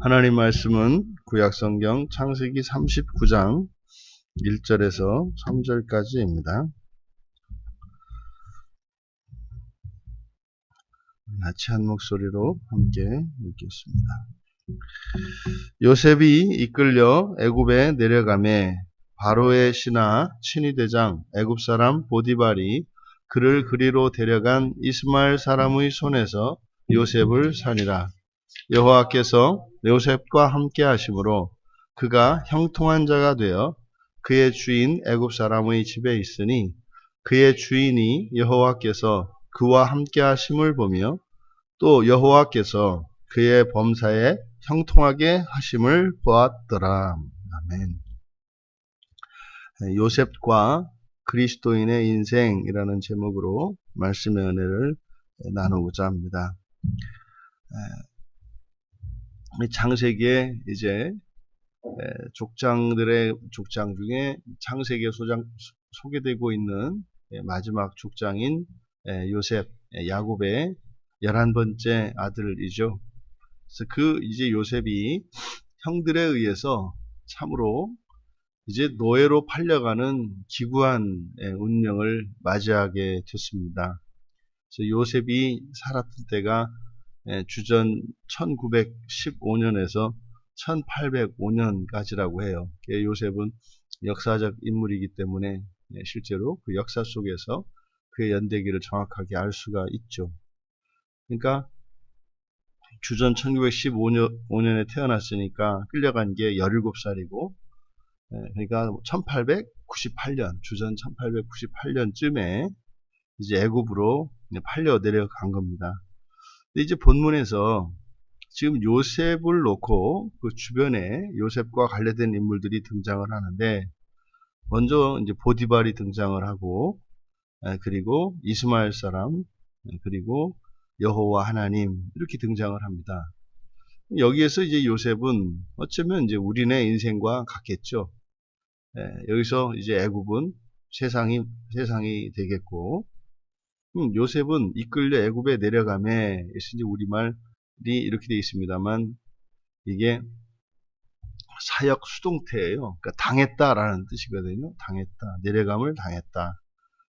하나님 말씀은 구약성경 창세기 39장 1절에서 3절까지입니다. 같이 한 목소리로 함께 읽겠습니다. 요셉이 이끌려 애굽에 내려가매 바로의 신하 친위 대장 애굽 사람 보디발이 그를 그리로 데려간 이스마엘 사람의 손에서 요셉을 살리라. 여호와께서 요셉과 함께 하심으로 그가 형통한 자가 되어 그의 주인 애굽 사람의 집에 있으니 그의 주인이 여호와께서 그와 함께 하심을 보며 또 여호와께서 그의 범사에 형통하게 하심을 보았더라. 아멘. 요셉과 그리스도인의 인생이라는 제목으로 말씀의 은혜를 나누고자 합니다. 창세기에 이제 족장들의 족장 중에 창세기에 소장, 소개되고 있는 마지막 족장인 요셉, 야곱의 열한 번째 아들이죠. 그래서 그 이제 요셉이 형들에 의해서 참으로 이제 노예로 팔려가는 기구한 운명을 맞이하게 됐습니다. 그래서 요셉이 살았던 때가 주전 1915년에서 1805년까지라고 해요. 요셉은 역사적 인물이기 때문에 실제로 그 역사 속에서 그의 연대기를 정확하게 알 수가 있죠. 그러니까 주전 1915년에 태어났으니까 끌려간 게 17살이고 그러니까 1898년 주전 1898년쯤에 이제 애굽으로 팔려 내려간 겁니다. 이제 본문에서 지금 요셉을 놓고 그 주변에 요셉과 관련된 인물들이 등장을 하는데 먼저 이제 보디발이 등장을 하고 그리고 이스마엘 사람 그리고 여호와 하나님 이렇게 등장을 합니다. 여기에서 이제 요셉은 어쩌면 이제 우리네 인생과 같겠죠. 여기서 이제 애굽은 세상이 세상이 되겠고 음, 요셉은 이끌려 애굽에 내려가매 이제 우리말이 이렇게 되어 있습니다만 이게 사역 수동태예요. 그러니까 당했다라는 뜻이거든요. 당했다. 내려감을 당했다.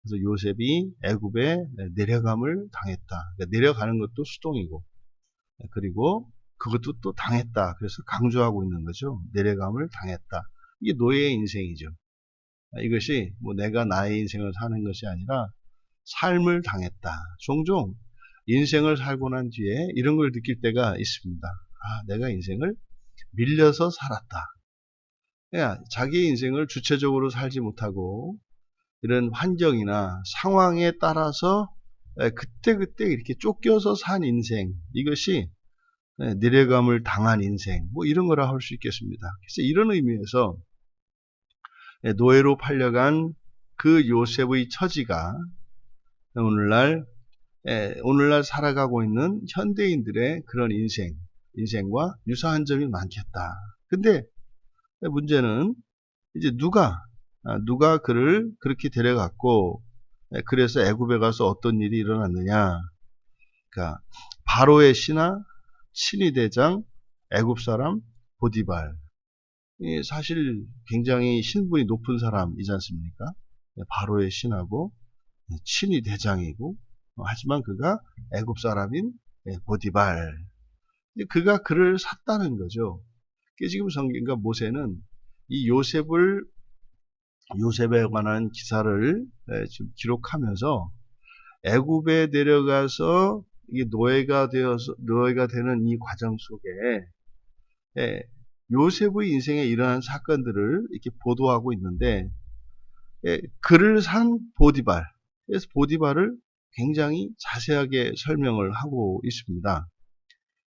그래서 요셉이 애굽에 내려감을 당했다. 그러니까 내려가는 것도 수동이고 그리고 그것도 또 당했다. 그래서 강조하고 있는 거죠. 내려감을 당했다. 이게 노예의 인생이죠. 이것이 뭐 내가 나의 인생을 사는 것이 아니라 삶을 당했다. 종종 인생을 살고 난 뒤에 이런 걸 느낄 때가 있습니다. 아, 내가 인생을 밀려서 살았다. 자기의 인생을 주체적으로 살지 못하고 이런 환경이나 상황에 따라서 그때그때 이렇게 쫓겨서 산 인생 이것이 내려감을 당한 인생 뭐 이런 거라 할 수 있겠습니다. 그래서 이런 의미에서 노예로 팔려간 그 요셉의 처지가 오늘날 오늘날 살아가고 있는 현대인들의 그런 인생 인생과 유사한 점이 많겠다. 근데 문제는 이제 누가 아, 누가 그를 그렇게 데려갔고 그래서 애굽에 가서 어떤 일이 일어났느냐? 그러니까 바로의 신하 친위 대장 애굽 사람 보디발 사실 굉장히 신분이 높은 사람이지 않습니까? 바로의 신하고 친위 대장이고 하지만 그가 애굽 사람인 보디발 그가 그를 샀다는 거죠. 지금 성경과 모세는 이 요셉을 요셉에 관한 기사를 지금 기록하면서 애굽에 내려가서 노예가 되어서 노예가 되는 이 과정 속에 요셉의 인생에 일어난 사건들을 이렇게 보도하고 있는데 그를 산 보디발 그래서 보디발을 굉장히 자세하게 설명을 하고 있습니다.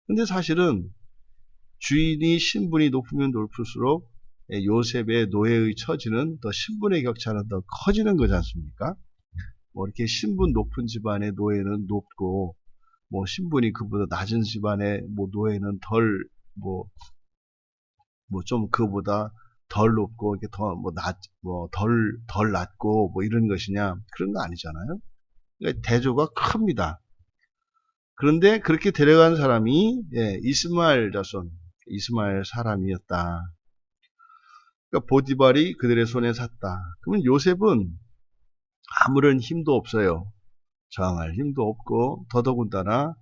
근데 사실은 주인이 신분이 높으면 높을수록 요셉의 노예의 처지는 더 신분의 격차는 더 커지는 거지 않습니까? 뭐 이렇게 신분 높은 집안의 노예는 높고 뭐 신분이 그보다 낮은 집안의 뭐 노예는 덜 뭐 뭐 좀 그보다 덜 높고 이렇게 더뭐낮뭐덜덜 낮고 뭐 이런 것이냐 그런 거 아니잖아요. 그러니까 대조가 큽니다. 그런데 그렇게 데려간 사람이 예, 이스마엘 자손 이스마엘 사람이었다. 그러니까 보디발이 그들의 손에 샀다. 그러면 요셉은 아무런 힘도 없어요. 저항할 힘도 없고 더더군다나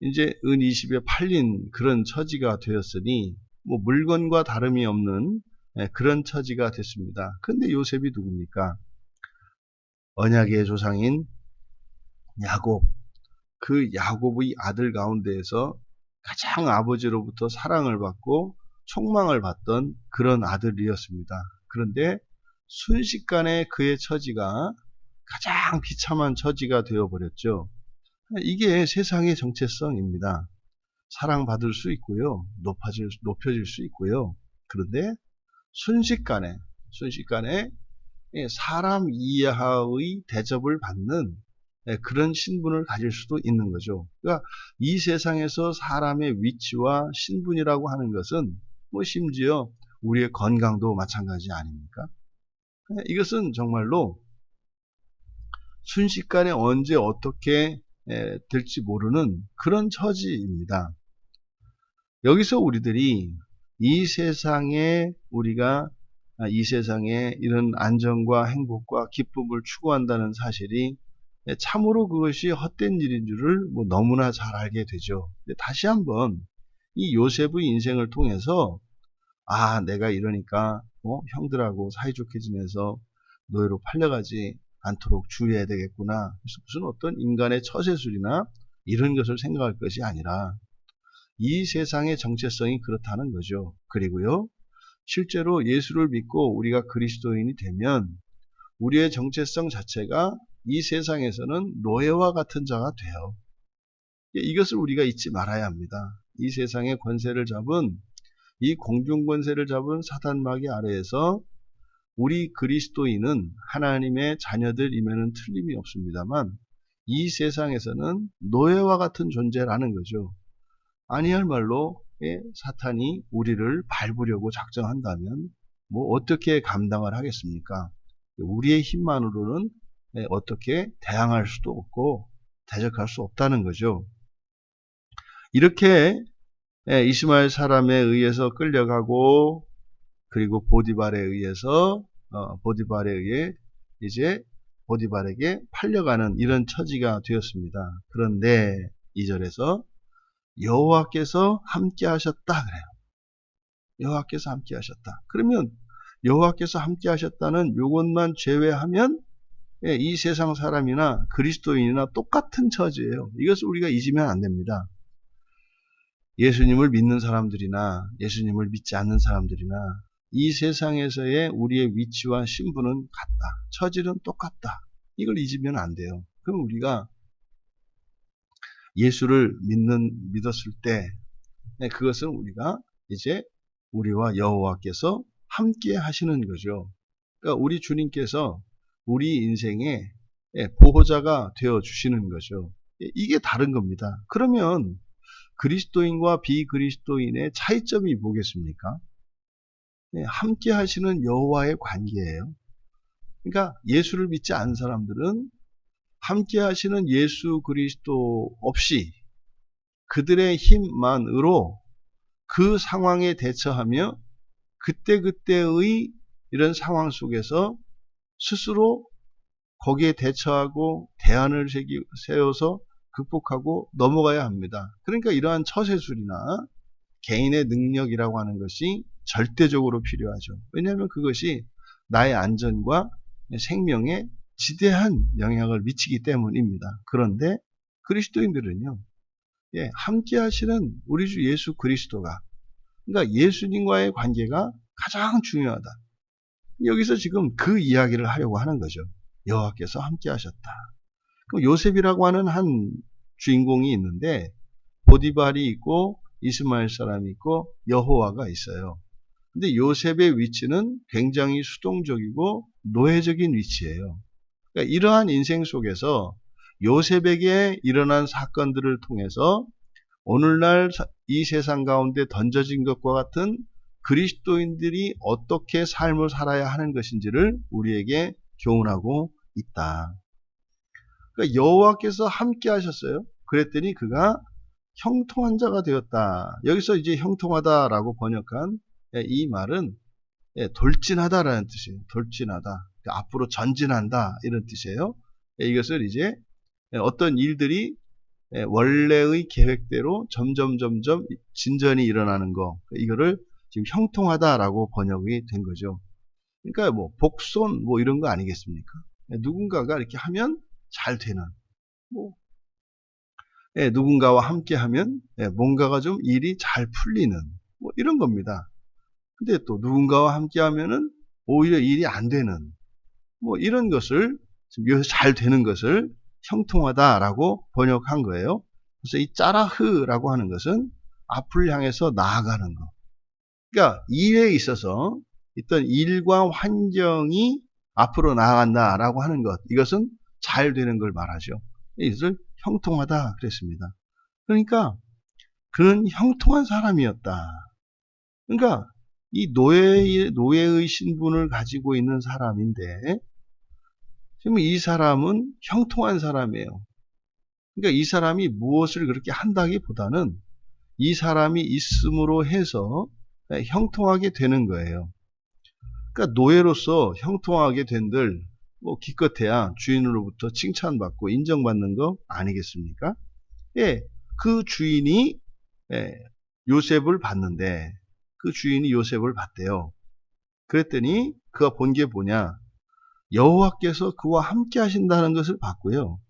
이제 은 20에 팔린 그런 처지가 되었으니 뭐 물건과 다름이 없는 예, 그런 처지가 됐습니다. 근데 요셉이 누굽니까? 언약의 조상인 야곱. 그 야곱의 아들 가운데에서 가장 아버지로부터 사랑을 받고 총망을 받던 그런 아들이었습니다. 그런데 순식간에 그의 처지가 가장 비참한 처지가 되어버렸죠. 이게 세상의 정체성입니다. 사랑받을 수 있고요. 높아질, 높여질 수 있고요. 그런데 순식간에, 순식간에 사람 이하의 대접을 받는 그런 신분을 가질 수도 있는 거죠. 그러니까 이 세상에서 사람의 위치와 신분이라고 하는 것은 뭐 심지어 우리의 건강도 마찬가지 아닙니까? 이것은 정말로 순식간에 언제 어떻게 될지 모르는 그런 처지입니다. 여기서 우리들이 이 세상에 우리가 아, 이 세상에 이런 안정과 행복과 기쁨을 추구한다는 사실이 참으로 그것이 헛된 일인 줄을 뭐 너무나 잘 알게 되죠. 다시 한번 이 요셉의 인생을 통해서 아 내가 이러니까 뭐 형들하고 사이좋게 지내서 노예로 팔려가지 않도록 주의해야 되겠구나. 그래서 무슨 어떤 인간의 처세술이나 이런 것을 생각할 것이 아니라 이 세상의 정체성이 그렇다는 거죠. 그리고요, 실제로 예수를 믿고 우리가 그리스도인이 되면 우리의 정체성 자체가 이 세상에서는 노예와 같은 자가 돼요. 예, 이것을 우리가 잊지 말아야 합니다. 이 세상의 권세를 잡은 이 공중 권세를 잡은 사단 마귀 아래에서 우리 그리스도인은 하나님의 자녀들임에는 틀림이 없습니다만 이 세상에서는 노예와 같은 존재라는 거죠. 아니할 말로 예, 사탄이 우리를 밟으려고 작정한다면 뭐 어떻게 감당을 하겠습니까? 우리의 힘만으로는 예, 어떻게 대항할 수도 없고 대적할 수 없다는 거죠. 이렇게 예, 이스마엘 사람에 의해서 끌려가고 그리고 보디발에 의해서 어, 보디발에 의해 이제 보디발에게 팔려가는 이런 처지가 되었습니다. 그런데 2절에서 여호와께서 함께 하셨다 그래요. 여호와께서 함께 하셨다. 그러면 여호와께서 함께 하셨다는 요것만 제외하면 예, 이 세상 사람이나 그리스도인이나 똑같은 처지예요. 이것을 우리가 잊으면 안 됩니다. 예수님을 믿는 사람들이나 예수님을 믿지 않는 사람들이나 이 세상에서의 우리의 위치와 신분은 같다. 처지는 똑같다. 이걸 잊으면 안 돼요. 그럼 우리가 예수를 믿는 믿었을 때 네, 그것은 우리가 이제 우리와 여호와께서 함께 하시는 거죠. 그러니까 우리 주님께서 우리 인생의 예, 보호자가 되어 주시는 거죠. 예, 이게 다른 겁니다. 그러면 그리스도인과 비그리스도인의 차이점이 뭐겠습니까? 네, 함께 하시는 여호와의 관계예요. 그러니까 예수를 믿지 않은 사람들은 함께 하시는 예수 그리스도 없이 그들의 힘만으로 그 상황에 대처하며 그때그때의 이런 상황 속에서 스스로 거기에 대처하고 대안을 세워서 극복하고 넘어가야 합니다. 그러니까 이러한 처세술이나 개인의 능력이라고 하는 것이 절대적으로 필요하죠. 왜냐하면 그것이 나의 안전과 생명에 지대한 영향을 미치기 때문입니다. 그런데 그리스도인들은요, 예, 함께 하시는 우리 주 예수 그리스도가, 그러니까 예수님과의 관계가 가장 중요하다. 여기서 지금 그 이야기를 하려고 하는 거죠. 여호와께서 함께 하셨다. 요셉이라고 하는 한 주인공이 있는데 보디발이 있고 이스마엘 사람이 있고 여호와가 있어요. 근데 요셉의 위치는 굉장히 수동적이고 노예적인 위치예요. 그러니까 이러한 인생 속에서 요셉에게 일어난 사건들을 통해서 오늘날 이 세상 가운데 던져진 것과 같은 그리스도인들이 어떻게 삶을 살아야 하는 것인지를 우리에게 교훈하고 있다. 그러니까 여호와께서 함께 하셨어요. 그랬더니 그가 형통한 자가 되었다. 여기서 이제 형통하다라고 번역한 예, 이 말은 예, 돌진하다라는 뜻이에요. 돌진하다. 그러니까 앞으로 전진한다 이런 뜻이에요. 예, 이것을 이제 어떤 일들이 원래의 계획대로 점점 점점 진전이 일어나는 거 이거를 지금 형통하다라고 번역이 된 거죠. 그러니까 뭐 복손 뭐 이런 거 아니겠습니까? 누군가가 이렇게 하면 잘 되는 뭐 예, 누군가와 함께 하면 예, 뭔가가 좀 일이 잘 풀리는 뭐 이런 겁니다. 근데 또 누군가와 함께 하면은 오히려 일이 안 되는 뭐 이런 것을 여기서 잘 되는 것을 형통하다라고 번역한 거예요. 그래서 이 짜라흐라고 하는 것은 앞을 향해서 나아가는 거. 그러니까 일에 있어서 있던 일과 환경이 앞으로 나아간다라고 하는 것. 이것은 잘 되는 걸 말하죠. 이것을 형통하다 그랬습니다. 그러니까 그는 형통한 사람이었다. 그러니까 이 노예의, 노예의 신분을 가지고 있는 사람인데 지금 이 사람은 형통한 사람이에요. 그러니까 이 사람이 무엇을 그렇게 한다기보다는 이 사람이 있음으로 해서 형통하게 되는 거예요. 그러니까 노예로서 형통하게 된들 뭐 기껏해야 주인으로부터 칭찬받고 인정받는 거 아니겠습니까? 예, 그 주인이 예, 요셉을 봤는데 그 주인이 요셉을 봤대요. 그랬더니 그가 본 게 뭐냐? 여호와께서 그와 함께 하신다는 것을 봤고요.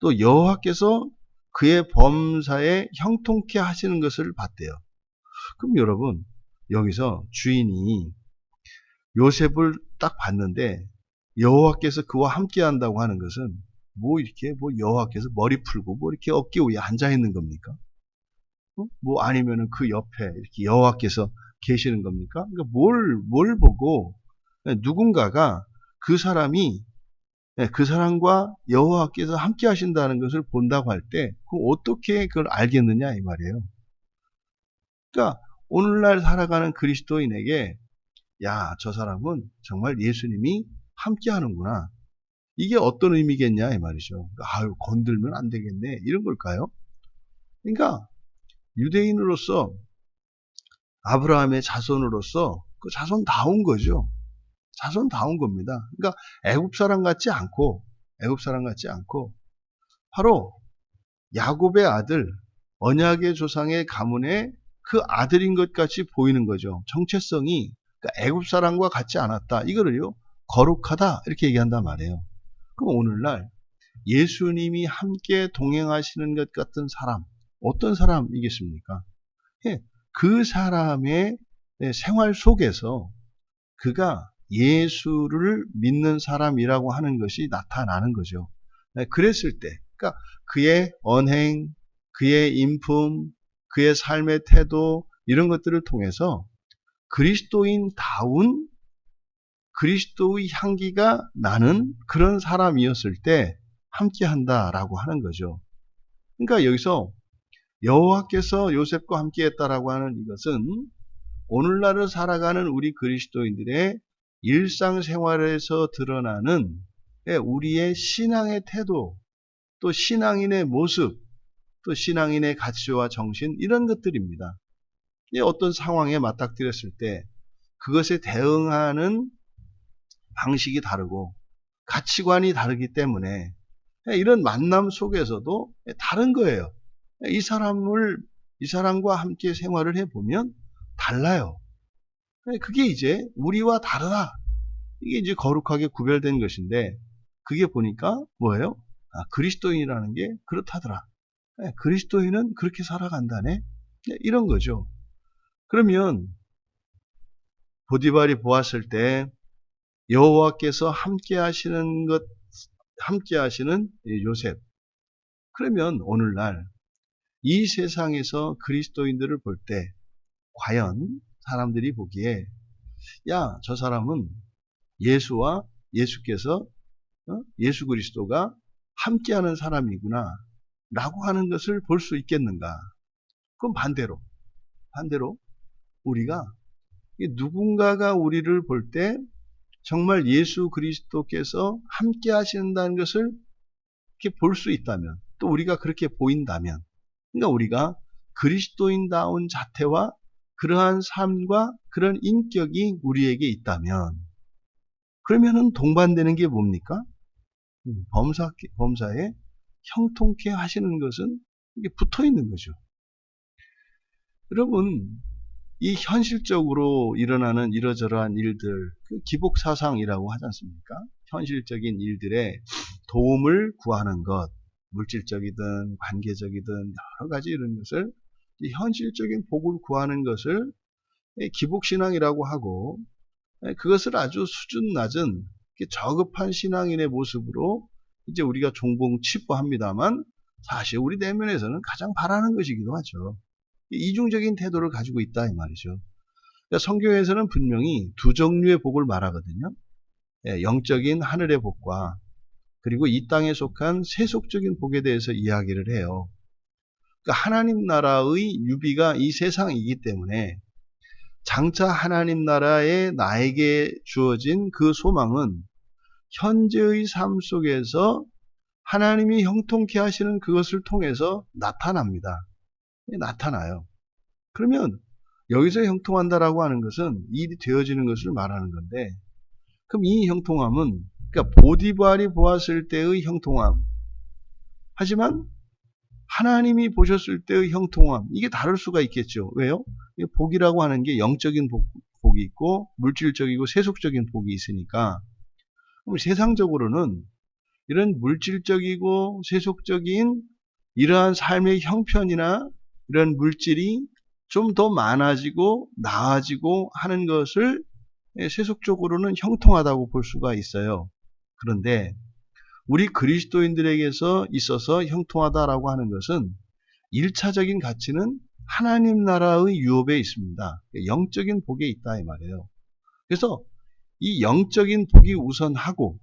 또 여호와께서 그의 범사에 형통케 하시는 것을 봤대요. 그럼 여러분 여기서 주인이 요셉을 딱 봤는데 여호와께서 그와 함께 한다고 하는 것은 뭐 이렇게 뭐 여호와께서 머리 풀고 뭐 이렇게 어깨 위에 앉아 있는 겁니까? 어? 뭐 아니면은 그 옆에 이렇게 여호와께서 계시는 겁니까? 그러니까 뭘 뭘 보고 누군가가 그 사람이 예, 그 사람과 여호와께서 함께 하신다는 것을 본다고 할 때, 그 어떻게 그걸 알겠느냐 이 말이에요. 그러니까 오늘날 살아가는 그리스도인에게 야, 저 사람은 정말 예수님이 함께 하는구나. 이게 어떤 의미겠냐 이 말이죠. 아유, 건들면 안 되겠네. 이런 걸까요? 그러니까 유대인으로서 아브라함의 자손으로서 그 자손 다운 거죠. 자손다운 겁니다. 그러니까 애굽 사람 같지 않고 애굽 사람 같지 않고 바로 야곱의 아들 언약의 조상의 가문의 그 아들인 것 같이 보이는 거죠. 정체성이 그러니까 애굽 사람과 같지 않았다. 이거를요 거룩하다 이렇게 얘기한단 말이에요. 그럼 오늘날 예수님이 함께 동행하시는 것 같은 사람 어떤 사람이겠습니까? 예, 그 사람의 생활 속에서 그가 예수를 믿는 사람이라고 하는 것이 나타나는 거죠. 네, 그랬을 때, 그러니까 그의 언행, 그의 인품, 그의 삶의 태도 이런 것들을 통해서 그리스도인다운 그리스도의 향기가 나는 그런 사람이었을 때 함께 한다라고 하는 거죠. 그러니까 여기서 여호와께서 요셉과 함께 했다라고 하는 이것은 오늘날을 살아가는 우리 그리스도인들의 일상생활에서 드러나는 우리의 신앙의 태도, 또 신앙인의 모습, 또 신앙인의 가치와 정신 이런 것들입니다. 어떤 상황에 맞닥뜨렸을 때 그것에 대응하는 방식이 다르고 가치관이 다르기 때문에 이런 만남 속에서도 다른 거예요. 이 사람을 이 사람과 함께 생활을 해보면 달라요. 그게 이제 우리와 다르다. 이게 이제 거룩하게 구별된 것인데 그게 보니까 뭐예요? 아, 그리스도인이라는 게 그렇다더라. 그리스도인은 그렇게 살아간다네. 이런 거죠. 그러면 보디발이 보았을 때 여호와께서 함께 하시는 것 함께 하시는 요셉. 그러면 오늘날 이 세상에서 그리스도인들을 볼 때 과연 사람들이 보기에 야, 저 사람은 예수와 예수께서 어? 예수 그리스도가 함께하는 사람이구나 라고 하는 것을 볼 수 있겠는가? 그럼 반대로 반대로 우리가 누군가가 우리를 볼 때 정말 예수 그리스도께서 함께 하신다는 것을 이렇게 볼 수 있다면 또 우리가 그렇게 보인다면 그러니까 우리가 그리스도인다운 자태와 그러한 삶과 그런 인격이 우리에게 있다면 그러면은 동반되는 게 뭡니까? 음, 범사, 범사에 형통케 하시는 것은 이게 붙어 있는 거죠. 여러분, 이 현실적으로 일어나는 이러저러한 일들, 그 기복 사상이라고 하지 않습니까? 현실적인 일들에 도움을 구하는 것, 물질적이든 관계적이든 여러 가지 이런 것을 현실적인 복을 구하는 것을 기복신앙이라고 하고 그것을 아주 수준 낮은 저급한 신앙인의 모습으로 이제 우리가 종봉 치부합니다만 사실 우리 내면에서는 가장 바라는 것이기도 하죠. 이중적인 태도를 가지고 있다 이 말이죠. 그러니까 성경에서는 분명히 두 종류의 복을 말하거든요. 예, 영적인 하늘의 복과 그리고 이 땅에 속한 세속적인 복에 대해서 이야기를 해요. 그러니까 하나님 나라의 유비가 이 세상이기 때문에 장차 하나님 나라에 나에게 주어진 그 소망은 현재의 삶 속에서 하나님이 형통케 하시는 그것을 통해서 나타납니다. 나타나요. 그러면 여기서 형통한다라고 하는 것은 일이 되어지는 것을 말하는 건데 그럼 이 형통함은 그러니까 보디발이 보았을 때의 형통함 하지만 하나님이 보셨을 때의 형통함 이게 다를 수가 있겠죠. 왜요? 복이라고 하는 게 영적인 복, 복이 있고 물질적이고 세속적인 복이 있으니까 그럼 세상적으로는 이런 물질적이고 세속적인 이러한 삶의 형편이나 이런 물질이 좀 더 많아지고 나아지고 하는 것을 세속적으로는 형통하다고 볼 수가 있어요. 그런데 우리 그리스도인들에게서 있어서 형통하다라고 하는 것은 1차적인 가치는 하나님 나라의 유업에 있습니다. 영적인 복에 있다 이 말이에요. 그래서 이 영적인 복이 우선하고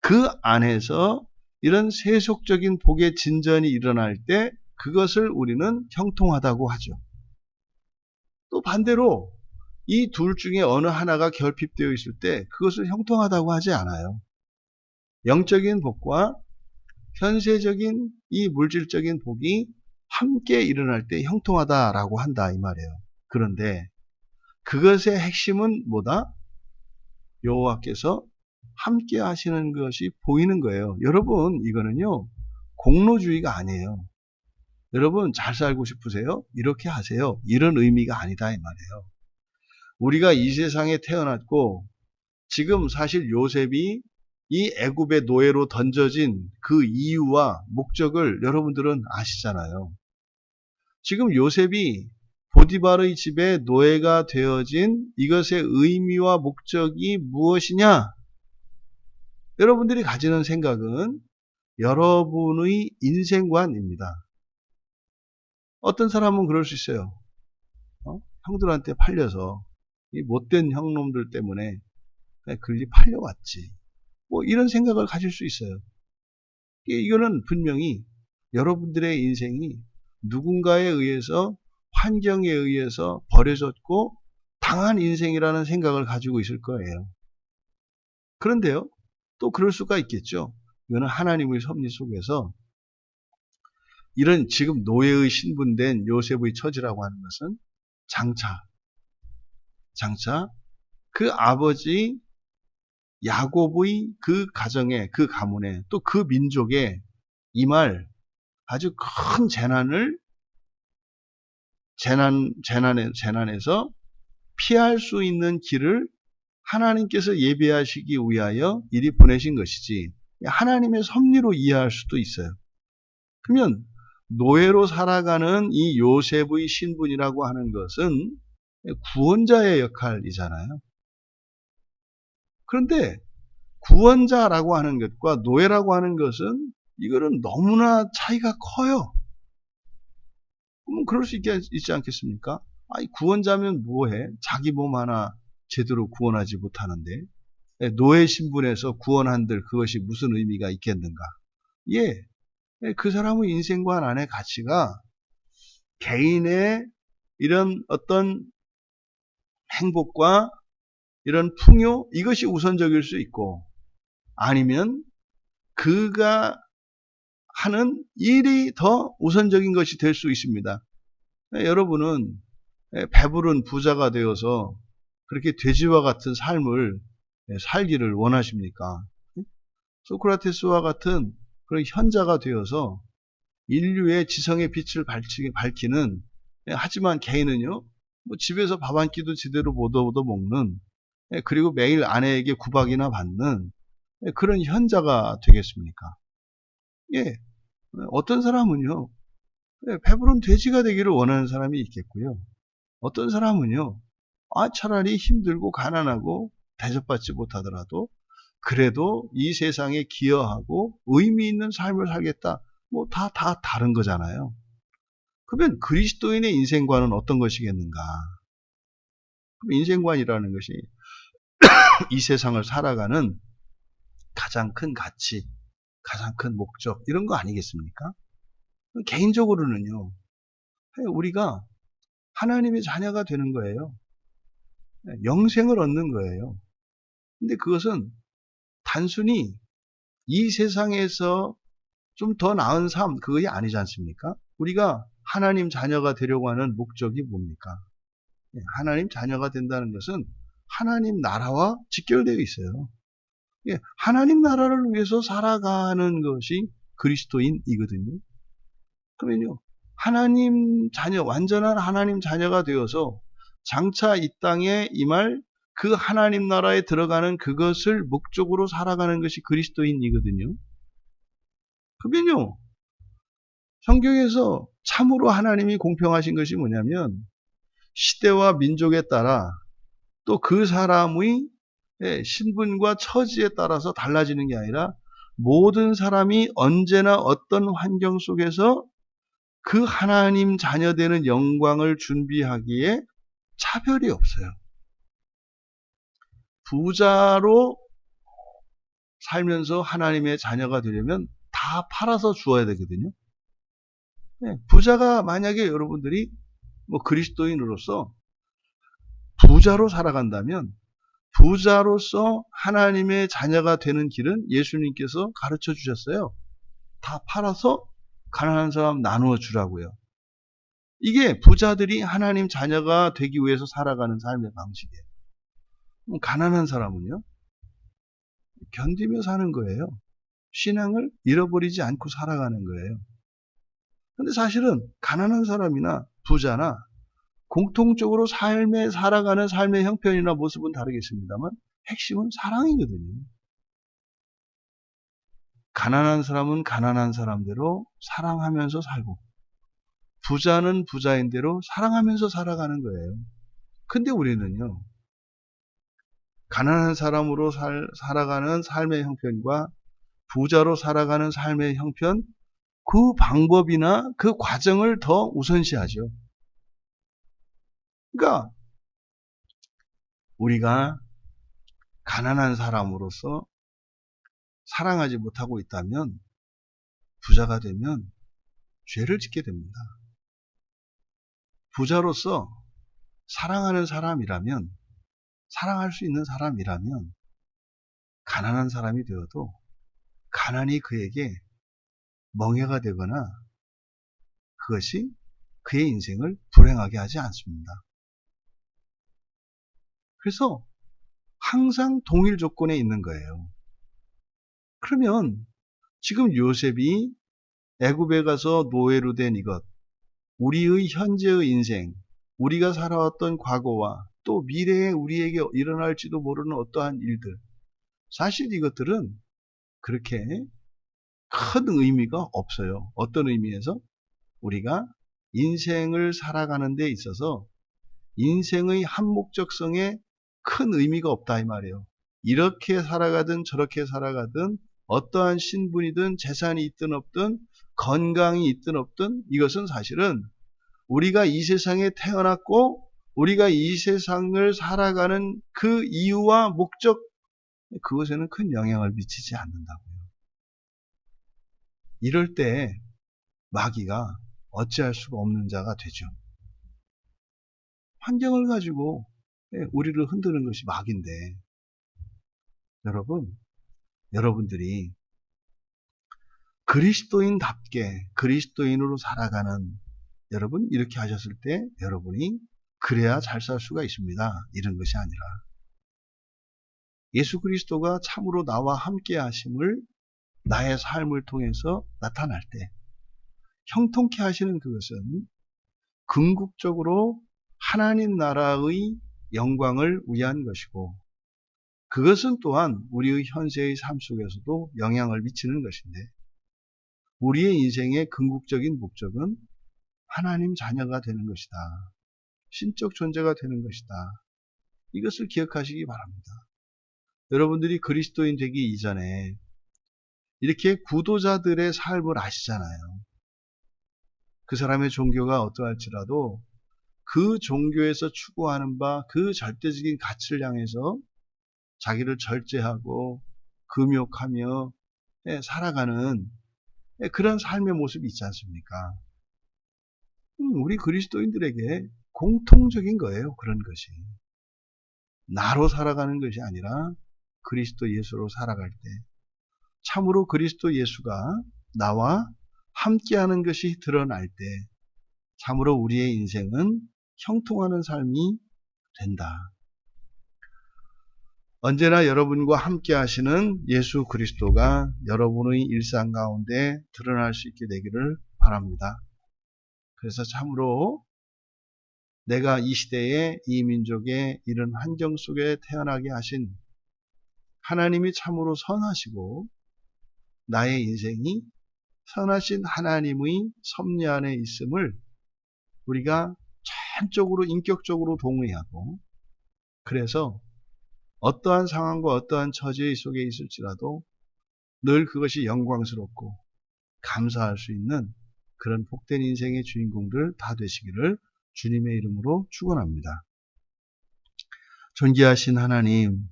그 안에서 이런 세속적인 복의 진전이 일어날 때 그것을 우리는 형통하다고 하죠. 또 반대로 이 둘 중에 어느 하나가 결핍되어 있을 때 그것을 형통하다고 하지 않아요. 영적인 복과 현세적인 이 물질적인 복이 함께 일어날 때 형통하다라고 한다 이 말이에요. 그런데 그것의 핵심은 뭐다? 여호와께서 함께 하시는 것이 보이는 거예요. 여러분 이거는요 공로주의가 아니에요. 여러분 잘 살고 싶으세요? 이렇게 하세요. 이런 의미가 아니다 이 말이에요. 우리가 이 세상에 태어났고 지금 사실 요셉이 이 애굽의 노예로 던져진 그 이유와 목적을 여러분들은 아시잖아요. 지금 요셉이 보디발의 집에 노예가 되어진 이것의 의미와 목적이 무엇이냐? 여러분들이 가지는 생각은 여러분의 인생관입니다. 어떤 사람은 그럴 수 있어요. 어? 형들한테 팔려서 이 못된 형놈들 때문에 그냥 글리 팔려왔지. 뭐 이런 생각을 가질 수 있어요. 이거는 분명히 여러분들의 인생이 누군가에 의해서 환경에 의해서 버려졌고 당한 인생이라는 생각을 가지고 있을 거예요. 그런데요, 또 그럴 수가 있겠죠. 이거는 하나님의 섭리 속에서 이런 지금 노예의 신분된 요셉의 처지라고 하는 것은 장차, 장차 그 아버지 야곱의 그 가정에, 그 가문에, 또 그 민족에 이말 아주 큰 재난을 재난 재난에 재난에서 피할 수 있는 길을 하나님께서 예배하시기 위하여 이리 보내신 것이지 하나님의 섭리로 이해할 수도 있어요. 그러면 노예로 살아가는 이 요셉의 신분이라고 하는 것은 구원자의 역할이잖아요. 그런데 구원자라고 하는 것과 노예라고 하는 것은 이거는 너무나 차이가 커요. 그러면 그럴 수 있지, 있지 않겠습니까? 아니, 구원자면 뭐해? 자기 몸 하나 제대로 구원하지 못하는데 예, 노예 신분에서 구원한들 그것이 무슨 의미가 있겠는가? 예, 예, 그 사람의 인생관 안의 가치가 개인의 이런 어떤 행복과 이런 풍요 이것이 우선적일 수 있고 아니면 그가 하는 일이 더 우선적인 것이 될 수 있습니다. 예, 여러분은 예, 배부른 부자가 되어서 그렇게 돼지와 같은 삶을 예, 살기를 원하십니까? 소크라테스와 같은 그런 현자가 되어서 인류의 지성의 빛을 밝히는 하지만 개인은요 뭐 집에서 밥 한 끼도 제대로 못 얻어 먹는 그리고 매일 아내에게 구박이나 받는 그런 현자가 되겠습니까? 예, 어떤 사람은요 배부른 돼지가 되기를 원하는 사람이 있겠고요. 어떤 사람은요 아 차라리 힘들고 가난하고 대접받지 못하더라도 그래도 이 세상에 기여하고 의미 있는 삶을 살겠다. 뭐 다, 다 다른 거잖아요. 그러면 그리스도인의 인생관은 어떤 것이겠는가? 그럼 인생관이라는 것이 이 세상을 살아가는 가장 큰 가치, 가장 큰 목적, 이런 거 아니겠습니까? 개인적으로는요, 우리가 하나님의 자녀가 되는 거예요. 영생을 얻는 거예요. 근데 그것은 단순히 이 세상에서 좀 더 나은 삶, 그것이 아니지 않습니까? 우리가 하나님 자녀가 되려고 하는 목적이 뭡니까? 예, 하나님 자녀가 된다는 것은 하나님 나라와 직결되어 있어요. 예, 하나님 나라를 위해서 살아가는 것이 그리스도인이거든요. 그러면요, 하나님 자녀, 완전한 하나님 자녀가 되어서 장차 이 땅에 임할 그 하나님 나라에 들어가는 그것을 목적으로 살아가는 것이 그리스도인이거든요. 그러면요, 성경에서 참으로 하나님이 공평하신 것이 뭐냐면, 시대와 민족에 따라 또 그 사람의 신분과 처지에 따라서 달라지는 게 아니라 모든 사람이 언제나 어떤 환경 속에서 그 하나님 자녀되는 영광을 준비하기에 차별이 없어요. 부자로 살면서 하나님의 자녀가 되려면 다 팔아서 주어야 되거든요. 네, 부자가 만약에 여러분들이 뭐 그리스도인으로서 부자로 살아간다면 부자로서 하나님의 자녀가 되는 길은 예수님께서 가르쳐 주셨어요. 다 팔아서 가난한 사람 나누어 주라고요. 이게 부자들이 하나님 자녀가 되기 위해서 살아가는 삶의 방식이에요. 가난한 사람은요, 견디며 사는 거예요. 신앙을 잃어버리지 않고 살아가는 거예요. 근데 사실은 가난한 사람이나 부자나 공통적으로 삶에 살아가는 삶의 형편이나 모습은 다르겠습니다만 핵심은 사랑이거든요. 가난한 사람은 가난한 사람대로 사랑하면서 살고 부자는 부자인 대로 사랑하면서 살아가는 거예요. 근데 우리는요. 가난한 사람으로 살, 살아가는 삶의 형편과 부자로 살아가는 삶의 형편, 그 방법이나 그 과정을 더 우선시하죠. 그러니까 우리가 가난한 사람으로서 사랑하지 못하고 있다면 부자가 되면 죄를 짓게 됩니다. 부자로서 사랑하는 사람이라면 사랑할 수 있는 사람이라면 가난한 사람이 되어도 가난이 그에게 멍해가 되거나 그것이 그의 인생을 불행하게 하지 않습니다. 그래서 항상 동일 조건에 있는 거예요. 그러면 지금 요셉이 애굽에 가서 노예로 된 이것, 우리의 현재의 인생, 우리가 살아왔던 과거와 또 미래에 우리에게 일어날지도 모르는 어떠한 일들. 사실 이것들은 그렇게 큰 의미가 없어요. 어떤 의미에서? 우리가 인생을 살아가는 데 있어서 인생의 한 목적성에 큰 의미가 없다 이 말이에요. 이렇게 살아가든 저렇게 살아가든 어떠한 신분이든 재산이 있든 없든 건강이 있든 없든 이것은 사실은 우리가 이 세상에 태어났고 우리가 이 세상을 살아가는 그 이유와 목적 그것에는 큰 영향을 미치지 않는다고요. 이럴 때 마귀가 어찌할 수가 없는 자가 되죠. 환경을 가지고 우리를 흔드는 것이 마귀인데 여러분 여러분들이 그리스도인답게 그리스도인으로 살아가는 여러분 이렇게 하셨을 때 여러분이 그래야 잘 살 수가 있습니다. 이런 것이 아니라 예수 그리스도가 참으로 나와 함께 하심을 나의 삶을 통해서 나타날 때 형통케 하시는 그것은 궁극적으로 하나님 나라의 영광을 위한 것이고 그것은 또한 우리의 현세의 삶 속에서도 영향을 미치는 것인데 우리의 인생의 궁극적인 목적은 하나님 자녀가 되는 것이다. 신적 존재가 되는 것이다. 이것을 기억하시기 바랍니다. 여러분들이 그리스도인 되기 이전에 이렇게 구도자들의 삶을 아시잖아요. 그 사람의 종교가 어떠할지라도 그 종교에서 추구하는 바 그 절대적인 가치를 향해서 자기를 절제하고 금욕하며 예, 살아가는 예, 그런 삶의 모습이 있지 않습니까? 음, 우리 그리스도인들에게 공통적인 거예요. 그런 것이. 나로 살아가는 것이 아니라 그리스도 예수로 살아갈 때 참으로 그리스도 예수가 나와 함께하는 것이 드러날 때 참으로 우리의 인생은 형통하는 삶이 된다. 언제나 여러분과 함께 하시는 예수 그리스도가 여러분의 일상 가운데 드러날 수 있게 되기를 바랍니다. 그래서 참으로 내가 이 시대에 이 민족의 이런 환경 속에 태어나게 하신 하나님이 참으로 선하시고 나의 인생이 선하신 하나님의 섭리 안에 있음을 우리가 전적으로 인격적으로 동의하고 그래서 어떠한 상황과 어떠한 처지 속에 있을지라도 늘 그것이 영광스럽고 감사할 수 있는 그런 복된 인생의 주인공들 다 되시기를 주님의 이름으로 축원합니다. 존귀하신 하나님,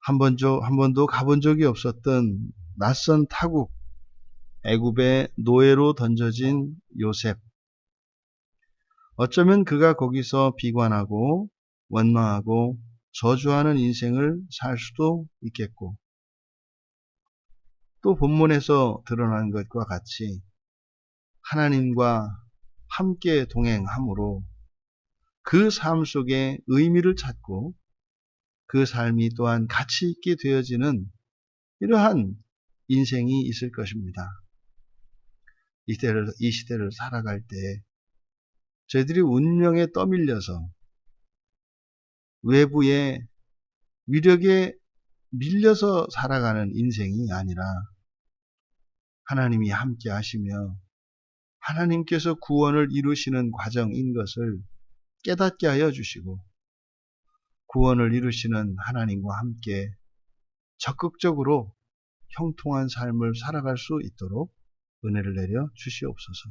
한 번도 한 번도 가본 적이 없었던 낯선 타국 애굽의 노예로 던져진 요셉. 어쩌면 그가 거기서 비관하고 원망하고 저주하는 인생을 살 수도 있겠고, 또 본문에서 드러난 것과 같이 하나님과 함께 동행함으로 그 삶 속에 의미를 찾고 그 삶이 또한 가치 있게 되어지는 이러한 인생이 있을 것입니다. 이 시대를, 이 시대를 살아갈 때 저희들이 운명에 떠밀려서 외부의 위력에 밀려서 살아가는 인생이 아니라 하나님이 함께 하시며 하나님께서 구원을 이루시는 과정인 것을 깨닫게 하여 주시고 구원을 이루시는 하나님과 함께 적극적으로 형통한 삶을 살아갈 수 있도록 은혜를 내려 주시옵소서.